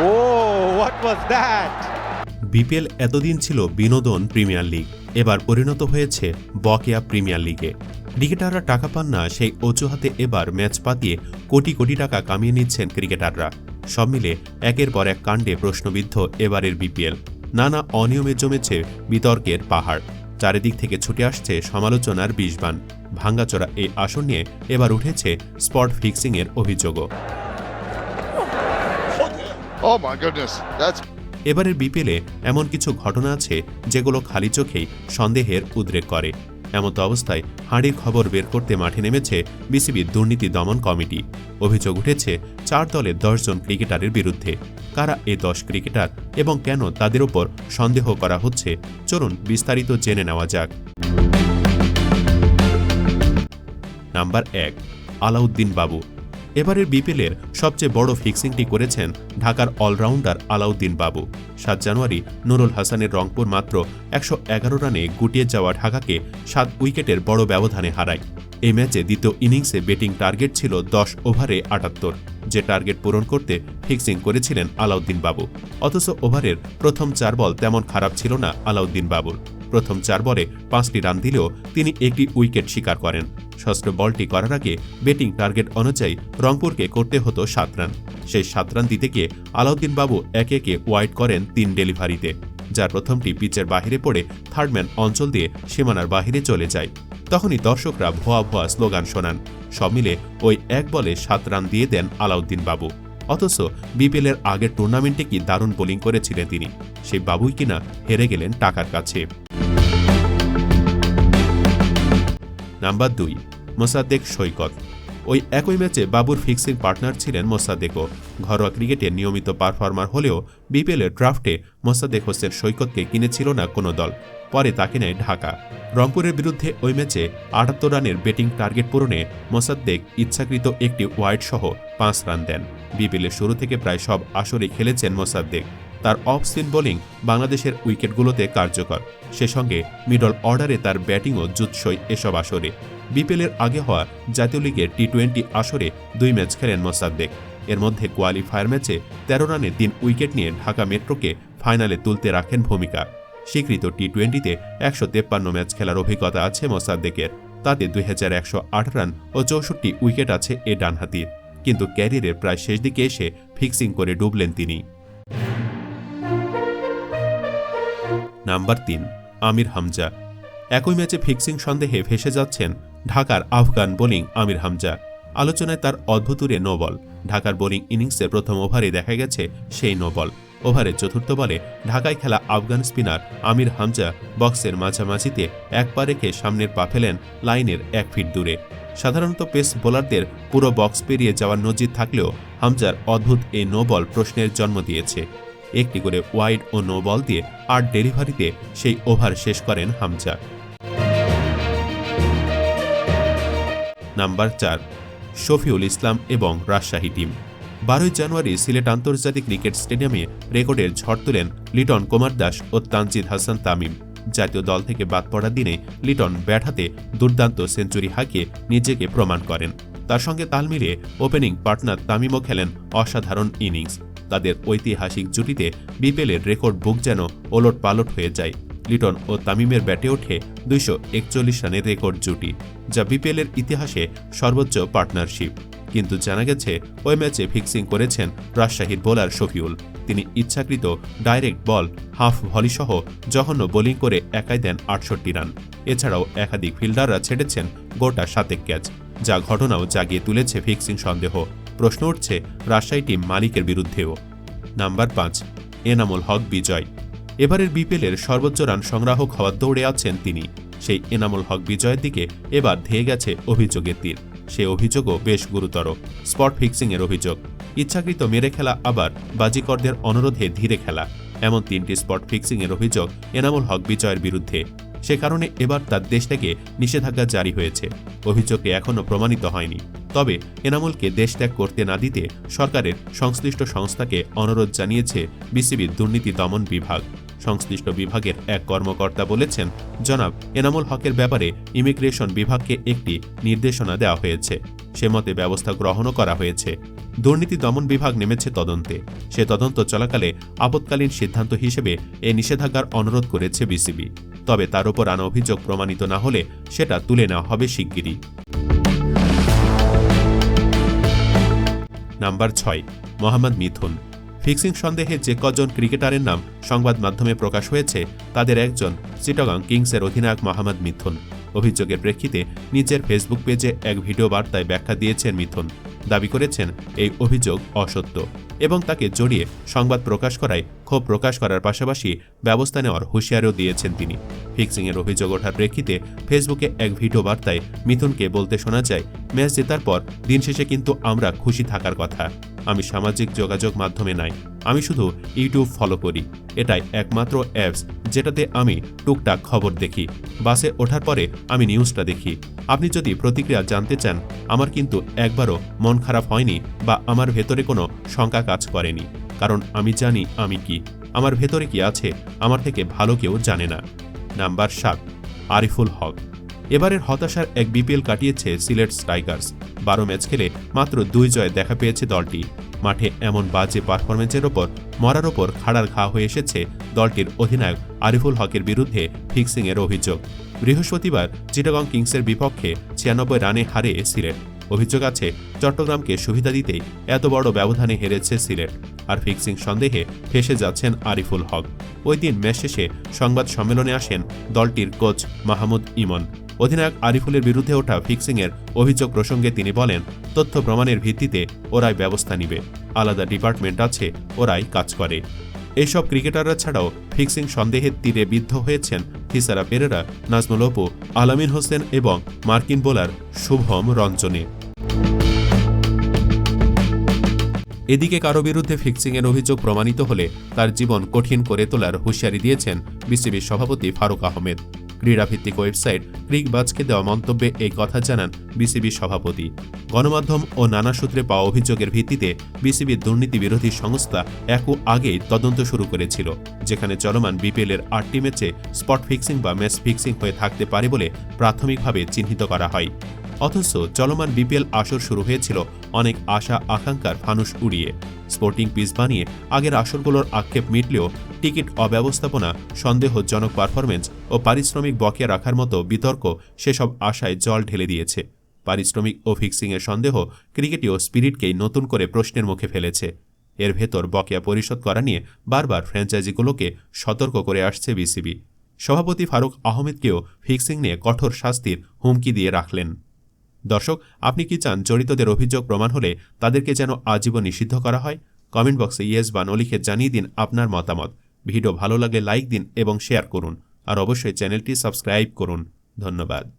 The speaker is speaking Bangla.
Oh, what was that? BPL এতদিন ছিল বিনোদন প্রিমিয়ার লিগ। এবার পরিণত হয়েছে বকেয়া প্রিমিয়ার লিগে। ক্রিকেটাররা টাকা পান না সেই অজুহাতে এবার ম্যাচ পাতিয়ে কোটি কোটি টাকা কামিয়ে নিচ্ছেন ক্রিকেটাররা। সব মিলে একের পর এক কাণ্ডে প্রশ্নবিদ্ধ এবারের বিপিএল। নানা অনিয়মে জমেছে বিতর্কের পাহাড়। চারিদিক থেকে ছুটে আসছে সমালোচনার বিষবান। ভাঙ্গাচোরা এই আসন নিয়ে এবার উঠেছে স্পট ফিক্সিংয়ের অভিযোগও। Oh এবারের বিপিএলে এমন কিছু ঘটনা আছে যেগুলো খালি চোখেই সন্দেহের উদ্রেক করে। এমত অবস্থায় হাঁড়ির খবর বের করতে মাঠে নেমেছে বিসিবির দুর্নীতি দমন কমিটি। অভিযোগ উঠেছে, চার দলের দশজন ক্রিকেটারের বিরুদ্ধে। কারা এই দশ ক্রিকেটার এবং কেন তাদের ওপর সন্দেহ করা হচ্ছে, চলুন বিস্তারিত জেনে নেওয়া যাক। নাম্বার এক, আলাউদ্দিন বাবু। এবারের বিপিএলের সবচেয়ে বড় ফিক্সিংটি করেছেন ঢাকার অলরাউন্ডার আলাউদ্দিন বাবু। সাত জানুয়ারি নুরুল হাসানের রংপুর মাত্র একশো এগারো রানে গুটিয়ে যাওয়া ঢাকাকে সাত উইকেটের বড় ব্যবধানে হারায়। এই ম্যাচে দ্বিতীয় ইনিংসে ব্যাটিং টার্গেট ছিল দশ ওভারে আটাত্তর, যে টার্গেট পূরণ করতে ফিক্সিং করেছিলেন আলাউদ্দিন বাবু। অথচ ওভারের প্রথম চার বল তেমন খারাপ ছিল না আলাউদ্দিন বাবুর। প্রথম চার বলে পাঁচটি রান দিলেও তিনি একটি উইকেট শিকার করেন। ষষ্ঠ বলটি করার আগে ব্যাটিং টার্গেট অনুযায়ী রংপুরকে করতে হতো সাত রান। সেই সাত রান দিতে গিয়ে আলাউদ্দিন বাবু একে একে ওয়াইড করেন তিন ডেলিভারিতে, যার প্রথমটি পিচের বাহিরে পড়ে থার্ডম্যান অঞ্চল দিয়ে সীমানার বাহিরে চলে যায়। তখনই দর্শকরা ভুয়া ভুয়া স্লোগান শোনান। সব মিলে ওই এক বলে সাত রান দিয়ে দেন আলাউদ্দিন বাবু অথচ বিপিএলের আগের টুর্নামেন্টে কি দারুণ বোলিং করেছিলেন তিনি, সেই বাবুই কিনা হেরে গেলেন টাকার কাছে। নাম্বার দুই, মোসাদ্দেক সৈকত। ওই একই ম্যাচে বাবুর ফিক্সিং পার্টনার ছিলেন মোসাদ্দেকও। ঘরোয়া ক্রিকেটে নিয়মিত পারফর্মার হলেও বিপিএলের ড্রাফটে মোসাদ্দেক হোসেন সৈকতকে কিনেছিল না কোনো দল। পরে তাকে নেয় ঢাকা। রংপুরের বিরুদ্ধে ওই ম্যাচে আটাত্তর রানের ব্যাটিং টার্গেট পূরণে মোসাদ্দেক ইচ্ছাকৃত একটি ওয়াইড সহ পাঁচ রান দেন। বিপিএলের শুরু থেকে প্রায় সব আসরে খেলেছেন মোসাদ্দেক। তার অফ স্পিন বোলিং বাংলাদেশের উইকেটগুলোতে কার্যকর। সে সঙ্গে মিডল অর্ডারে তার ব্যাটিংও জুৎসই এসব আসরে। বিপিএলের আগে হওয়া জাতীয় লিগের টি টোয়েন্টি আসরে দুই ম্যাচ খেলেন মোসাদ্দেক। এর মধ্যে কোয়ালিফায়ার ম্যাচে তেরো রানে তিন উইকেট নিয়ে ঢাকা মেট্রোকে ফাইনালে তুলতে রাখেন ভূমিকা। স্বীকৃত টি টোয়েন্টিতে একশো তেপ্পান্ন ম্যাচ খেলার অভিজ্ঞতা আছে মোসাদ্দেকের। তাতে দুই হাজার একশো আট রান ও চৌষট্টি উইকেট আছে এ ডানহাতির। কিন্তু ক্যারিয়ারের প্রায় শেষ দিকে এসে ফিক্সিং করে ডুবলেন তিনি। নাম্বার তিন, আমির হামজা। একই ম্যাচে ফিক্সিং সন্দেহে ভেসে যাচ্ছেন ঢাকার আফগান বোলিং আমির হামজা। আলোচনায় তার অদ্ভুতুরে নো বল। ঢাকার বোলিং ইনিংসের প্রথম ওভারে দেখা গেছে সেই নো বল। ওভারের চতুর্থ বলে ঢাকায় খেলা আফগান স্পিনার আমির হামজা বক্সের মাঝামাঝিতে এক পা রেখে সামনের পা ফেলেন লাইনের এক ফিট দূরে। সাধারণত পেস বোলারদের পুরো বক্স পেরিয়ে যাওয়ার নজির থাকলেও হামজার অদ্ভুত এই নো বল প্রশ্নের জন্ম দিয়েছে। একটি করে ওয়াইড ও নো বল দিয়ে আট ডেলিভারিতে সেই ওভার শেষ করেন হামজা। নাম্বার চার, শফিউল ইসলাম এবং রাজশাহী টিম। বারোই জানুয়ারি সিলেট আন্তর্জাতিক ক্রিকেট স্টেডিয়ামে রেকর্ডের ঝড় তোলেন লিটন কুমার দাস ও তানজিদ হাসান তামিম। জাতীয় দল থেকে বাদ পড়ার দিনে লিটন ব্যাট হাতে দুর্দান্ত সেঞ্চুরি হাঁকিয়ে নিজেকে প্রমাণ করেন। তার সঙ্গে তাল মিলিয়ে ওপেনিং পার্টনার তামিমও খেলেন অসাধারণ ইনিংস। তাদের ঐতিহাসিক জুটিতে বিপিএলের রেকর্ড বুক যেন ওলট পালট হয়ে যায়। লিটন ও তামিমের ব্যাটে ওঠে দুইশো একচল্লিশ রানের রেকর্ড জুটি, যা বিপিএলের ইতিহাসে সর্বোচ্চ পার্টনারশিপ। কিন্তু জানা গেছে, ওই ম্যাচে ফিক্সিং করেছেন রাজশাহীর বোলার শফিউল। তিনি ইচ্ছাকৃত ডাইরেক্ট বল, হাফ ভলিসহ জঘন্য বোলিং করে একাই দেন আটষট্টি রান। এছাড়াও একাধিক ফিল্ডাররা ছেড়েছেন গোটা সাতেক ক্যাচ, যা ঘটনাও জাগিয়ে তুলেছে ফিক্সিং সন্দেহ। প্রশ্ন উঠছে, রাজশাহী টিম মালিকের বিরুদ্ধেও। নাম্বার পাঁচ, এনামুল হক বিজয়। এবারের বিপিএলের সর্বোচ্চ রান সংগ্রাহক হওয়ার দৌড়ে আছেন তিনি। সেই এনামুল হক বিজয়ের দিকে এবার ধেয়ে গেছে অভিযোগের তীর। সে অভিযোগও বেশ গুরুতর, স্পট ফিক্সিংয়ের অভিযোগ। ইচ্ছাকৃত মেরে খেলা আবার বাজিকরদের অনুরোধে ধীরে খেলা। এমন তিনটি স্পট ফিক্সিংয়ের অভিযোগ এনামুল হক বিজয়ের বিরুদ্ধে। সে কারণে এবার তার দেশ থেকে নিষেধাজ্ঞা জারি হয়েছে। অভিযোগটি এখনও প্রমাণিত হয়নি। তবে এনামুলকে দেশ ত্যাগ করতে না দিতে সরকারের সংশ্লিষ্ট সংস্থাকে অনুরোধ জানিয়েছে বিসিবির দুর্নীতি দমন বিভাগ। সংশ্লিষ্ট বিভাগের এক কর্মকর্তা বলেছেন, জনাব, এনামুল হকের ব্যাপারে ইমিগ্রেশন বিভাগকে একটি নির্দেশনা দেওয়া হয়েছে। সে মতে ব্যবস্থা গ্রহণও করা হয়েছে। দুর্নীতি দমন বিভাগ নেমেছে তদন্তে। সে তদন্ত চলাকালে আপৎকালীন সিদ্ধান্ত হিসেবে এ নিষেধাজ্ঞার অনুরোধ করেছে বিসিবি। তবে তার উপর আনা অভিযোগ প্রমাণিত না হলে সেটা তুলে নেওয়া হবে শিগগিরই। নাম্বার ছয়, মোহাম্মদ মিথুন। ফিক্সিং সন্দেহে যে কজন ক্রিকেটারের নাম সংবাদ মাধ্যমে প্রকাশ হয়েছে, তাদের একজন চিটাগাং কিংসের অধিনায়ক মোহাম্মদ মিথুন। অভিযোগের প্রেক্ষিতে নিজের ফেসবুক পেজে এক ভিডিও বার্তায় ব্যাখ্যা দিয়েছেন মিথুন। দাবি করেছেন, এই অভিযোগ অসত্য এবং তাকে জড়িয়ে সংবাদ প্রকাশ করায় ক্ষোভ প্রকাশ করার পাশাপাশি ব্যবস্থা নেওয়ার হুঁশিয়ারিও দিয়েছেন তিনি। ফিক্সিংয়ের অভিযোগ ওঠার প্রেক্ষিতে ফেসবুকে এক ভিডিও বার্তায় মিথুনকে বলতে শোনা যায়, ম্যাচ জেতার পর দিন শেষে কিন্তু আমরা খুশি থাকার কথা। আমি সামাজিক যোগাযোগ মাধ্যমে নাই, আমি শুধু ইউটিউব ফলো করি। এটাই একমাত্র অ্যাপস যেটাতে আমি টুকটাক খবর দেখি। বাসে ওঠার পরে আমি নিউজটা দেখি। আপনি যদি প্রতিক্রিয়া জানতে চান, আমার কিন্তু একবারও মন খারাপ হয়নি বা আমার ভেতরে কোনো শঙ্কা কাজ করেনি। কারণ আমি জানি আমি কি। আমার ভেতরে কি আছে, আমার থেকে ভালো কেউ জানে না। নাম্বার সাত, আরিফুল হক। এবারের হতাশার এক বিপিএল কাটিয়েছে সিলেট স্ট্রাইকার্স বারো ম্যাচ খেলে মাত্র দুই জয় দেখা পেয়েছে দলটি। মাঠে এমন বাজে পারফরমেন্সের ওপর, মরার ওপর খাড়ার ঘা হয়ে এসেছে দলটির অধিনায়ক আরিফুল হকের বিরুদ্ধে ফিক্সিংয়ের অভিযোগ। বৃহস্পতিবার চিটাগং কিংসের বিপক্ষে ছিয়ানব্বই রানে হারে সিলেট। অভিযোগ আছে, চট্টগ্রামকে সুবিধা দিতেই এত বড় ব্যবধানে হেরেছে সিলেট। আর ফিক্সিং সন্দেহে ফেসে যাচ্ছেন আরিফুল হক। ওই দিন ম্যাচ শেষে সংবাদ সম্মেলনে আসেন দলটির কোচ মাহমুদ ইমন। অধিনায়ক আরিফুলের বিরুদ্ধে ওঠা ফিক্সিংয়ের অভিযোগ প্রসঙ্গে তিনি বলেন, তথ্য প্রমাণের ভিত্তিতে ওরাই ব্যবস্থা নিবে। আলাদা ডিপার্টমেন্ট আছে, ওরাই কাজ করে। এইসব ক্রিকেটাররা ছাড়াও ফিক্সিং সন্দেহের তীরে বিদ্ধ হয়েছেন থিসারা পেরেরা, নাজমুল অপু, আলামিন হোসেন এবং মার্কিন বোলার শুভম রঞ্জনে। এদিকে কারও বিরুদ্ধে ফিক্সিংয়ের অভিযোগ প্রমাণিত হলে তার জীবন কঠিন করে তোলার হুঁশিয়ারি দিয়েছেন বিসিবির সভাপতি ফারুক আহমেদ। ক্রীড়াভিত্তিক ওয়েবসাইট ক্রিকবাজকে দেওয়া মন্তব্যে এই কথা জানান বিসিবি সভাপতি। গণমাধ্যম ও নানা সূত্রে পাওয়া অভিযোগের ভিত্তিতে বিসিবির দুর্নীতি বিরোধী সংস্থা একু আগেই তদন্ত শুরু করেছিল, যেখানে চলমান বিপিএল এর আটটি ম্যাচে স্পট ফিক্সিং বা ম্যাচ ফিক্সিং হয়ে থাকতে পারে বলে প্রাথমিকভাবে চিহ্নিত করা হয়। অথচ চলমান বিপিএল আসর শুরু হয়েছিল। অনেক আশা, আকাঙ্ক্ষার ফানুস উড়িয়ে। স্পোর্টিং পিচ বানিয়ে আগের আসরগুলোর আক্ষেপ মিটলেও টিকিট অব্যবস্থাপনা, সন্দেহজনক পারফরমেন্স ও পারিশ্রমিক বকেয়া রাখার মতো বিতর্ক সেসব আশায় জল ঢেলে দিয়েছে। পারিশ্রমিক ও ফিক্সিংয়ের সন্দেহ ক্রিকেটীয় স্পিরিটকেই নতুন করে প্রশ্নের মুখে ফেলেছে। এর ভেতর বকেয়া পরিশোধ করা নিয়ে বারবার ফ্র্যাঞ্চাইজিগুলোকে সতর্ক করে আসছে বিসিবি। সভাপতি ফারুক আহমেদকেও ফিক্সিং নিয়ে কঠোর শাস্তির হুমকি দিয়ে রাখলেন। দর্শক, আপনি কি চান জড়িতদের অভিযোগ প্রমাণ হলে তাদেরকে যেন আজীবন নিষিদ্ধ করা হয়? কমেন্ট বক্সে ইয়েস বা নলিখে জানিয়ে দিন আপনার মতামত। ভিডিও ভালো লাগলে লাইক দিন এবং শেয়ার করুন। আর অবশ্যই চ্যানেলটি সাবস্ক্রাইব করুন। ধন্যবাদ।